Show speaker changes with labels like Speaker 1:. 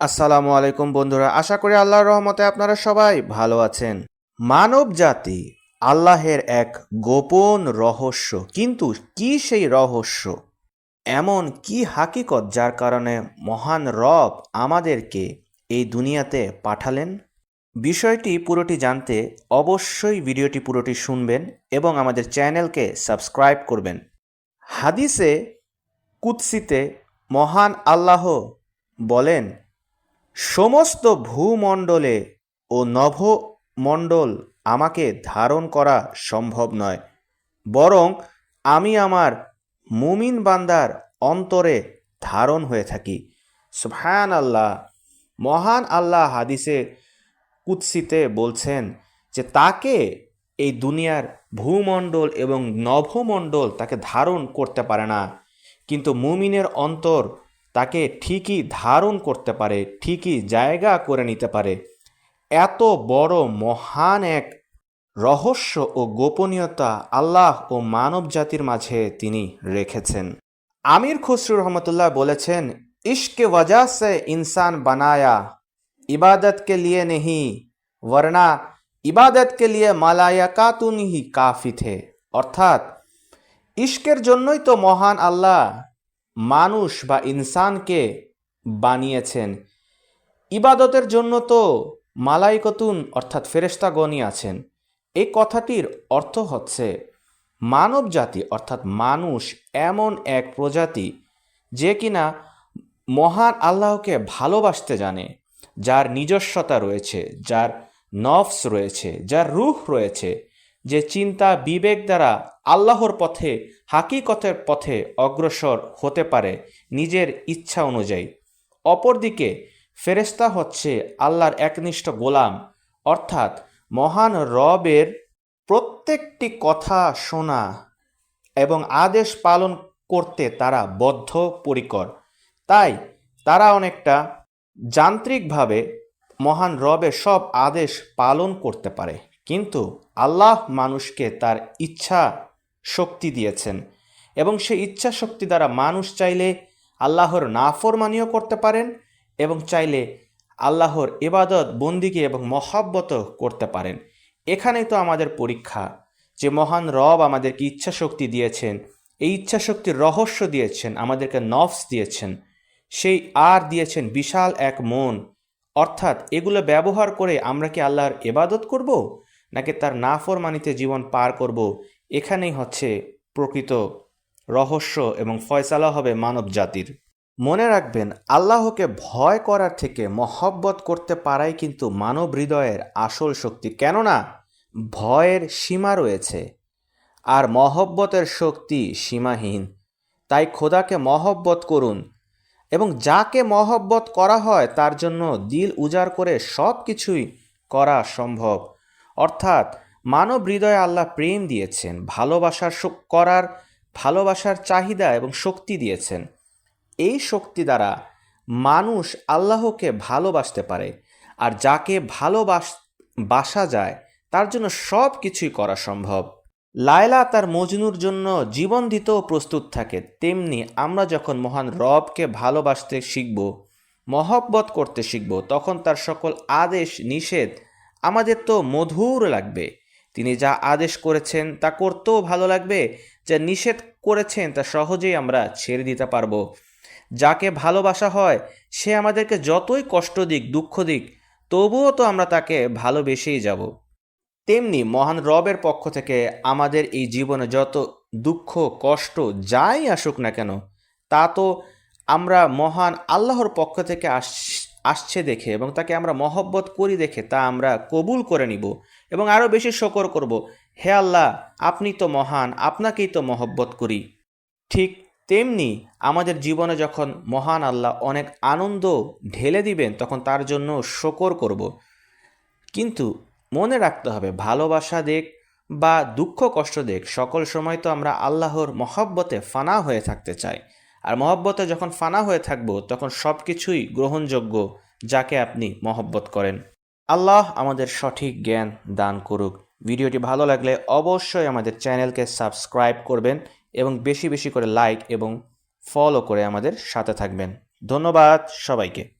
Speaker 1: আসসালামু আলাইকুম বন্ধুরা, আশা করি আল্লাহর রহমতে আপনারা সবাই ভালো আছেন। মানব জাতি আল্লাহের এক গোপন রহস্য, কিন্তু কি সেই রহস্য? এমন কি হাকিকত যার কারণে মহান রব আমাদেরকে এই দুনিয়াতে পাঠালেন? বিষয়টি পুরোটি জানতে অবশ্যই ভিডিওটি পুরোটি শুনবেন এবং আমাদের চ্যানেলকে সাবস্ক্রাইব করবেন। হাদিসে কুৎসিতে মহান আল্লাহ বলেন সমস্ত ভূমণ্ডলে ও নভমণ্ডল আমাকে ধারণ করা সম্ভব নয়, বরং আমি আমার মুমিন বান্দার অন্তরে ধারণ হয়ে থাকি। সুফহান আল্লাহ মহান আল্লাহ হাদিসে কুৎসিতে বলছেন যে, তাকে এই দুনিয়ার ভূমণ্ডল এবং নভমণ্ডল তাকে ধারণ করতে পারে না, কিন্তু মুমিনের অন্তর তাকে ঠিকই ধারণ করতে পারে, ঠিকই জায়গা করে নিতে পারে। এত বড় মহান এক রহস্য ও গোপনীয়তা আল্লাহ ও মানব জাতির মাঝে তিনি রেখেছেন। আমির খুসরু রহমতুল্লাহ বলেছেন, ইশকে ওয়াজা সে ইনসান বানায়া, ইবাদতকে লিয়ে নেহি বর্ণা ইবাদতকে লিয়ে মালায়াকাতুনহি কাফি থে। অর্থাৎ, ইশকের জন্যই তো মহান আল্লাহ মানুষ বা ইনসানকে বানিয়েছেন। ইবাদতের জন্য তো মালাইকতুন, অর্থাৎ ফেরেস্তাগণই আছেন। এই কথাটির অর্থ হচ্ছে মানব জাতি অর্থাৎ মানুষ, এমন এক প্রজাতি যে কিনা মহান আল্লাহকে ভালোবাসতে জানে, যার নিজস্বতা রয়েছে, যার নফস রয়েছে, যার রুহ রয়েছে যে চিন্তা বিবেক দ্বারা আল্লাহর পথে, হাকিকতের পথে অগ্রসর হতে পারে নিজের ইচ্ছা অনুযায়ী। অপরদিকে ফেরেস্তা হচ্ছে আল্লাহর একনিষ্ঠ গোলাম, অর্থাৎ মহান রবের প্রত্যেকটি কথা শোনা এবং আদেশ পালন করতে তারা বদ্ধ, পরিকর। তাই তারা অনেকটা যান্ত্রিকভাবে মহান রবের সব আদেশ পালন করতে পারে। কিন্তু আল্লাহ মানুষকে তার ইচ্ছা শক্তি দিয়েছেন এবং সেই ইচ্ছা শক্তি দ্বারা মানুষ চাইলে আল্লাহর নাফরমানিও করতে পারেন এবং চাইলে আল্লাহর ইবাদত বন্দিকে এবং মহাব্বত করতে পারেন। এখানেই তো আমাদের পরীক্ষা যে মহান রব আমাদেরকে ইচ্ছা শক্তি দিয়েছেন, এই ইচ্ছা শক্তির রহস্য দিয়েছেন, আমাদেরকে নফস দিয়েছেন, সেই আর দিয়েছেন বিশাল এক মন। অর্থাৎ এগুলো ব্যবহার করে আমরা কি আল্লাহর এবাদত করব? নাকি তার নাফরমানিতে জীবন পার করব, এখানেই হচ্ছে প্রকৃত রহস্য এবং ফয়সালা হবে মানব জাতির। মনে রাখবেন, আল্লাহকে ভয় করার থেকে মহব্বত করতে পারাই কিন্তু মানব হৃদয়ের আসল শক্তি। কেননা, ভয়ের সীমা রয়েছে আর মহব্বতের শক্তি সীমাহীন। তাই খোদাকে মহব্বত করুন এবং যাকে মহব্বত করা হয় তার জন্য দিল উজাড় করে সব কিছুই করা সম্ভব। অর্থাৎ মানব হৃদয়ে আল্লাহ প্রেম দিয়েছেন, ভালোবাসার করার, ভালোবাসার চাহিদা এবং শক্তি দিয়েছেন। এই শক্তি দ্বারা মানুষ আল্লাহকে ভালোবাসতে পারে আর যাকে ভালোবাস বাসা যায়, তার জন্য সব কিছুই করা সম্ভব। লায়লা তার মজনুর জন্য জীবন দিতেও প্রস্তুত থাকে। তেমনি আমরা যখন মহান রবকে ভালোবাসতে শিখব, মহব্বত করতে শিখব, তখন তার সকল আদেশ, নিষেধ আমাদের তো মধুর লাগবে। তিনি যা আদেশ করেছেন তা করতেও ভালো লাগবে, যা নিষেধ করেছেন তা সহজেই আমরা ছেড়ে দিতে পারব। যাকে ভালোবাসা হয়, সে আমাদেরকে যতই কষ্ট দিক, দুঃখ দিক, তবুও তো আমরা তাকে ভালোবেসেই যাব। তেমনি মহান রবের পক্ষ থেকে আমাদের এই জীবনে যত দুঃখ, কষ্ট, যাই আসুক না কেন, তা তো আমরা মহান আল্লাহর পক্ষ থেকে আস আসছে দেখে এবং তাকে আমরা মহব্বত করি দেখে তা আমরা কবুল করে নিব এবং আরও বেশি শকর করব, হে আল্লাহ, আপনি তো মহান, আপনাকেই তো মহব্বত করি। ঠিক তেমনি আমাদের জীবনে যখন মহান আল্লাহ অনেক আনন্দ ঢেলে দিবেন, তখন তার জন্য শকর করব। কিন্তু মনে রাখতে হবে, ভালোবাসা দেখ বা দুঃখ কষ্ট দেখ, সকল সময় তো আমরা আল্লাহর মহব্বতে ফানা হয়ে থাকতে চাই। আর মহব্বতে যখন ফানা হয়ে থাকব, তখন সব কিছুই গ্রহণযোগ্য যাকে আপনি মহব্বত করেন। আল্লাহ আমাদের সঠিক জ্ঞান দান করুক। ভিডিওটি ভালো লাগলে অবশ্যই আমাদের চ্যানেলকে সাবস্ক্রাইব করবেন এবং বেশি বেশি করে লাইক এবং ফলো করে আমাদের সাথে থাকবেন। ধন্যবাদ সবাইকে।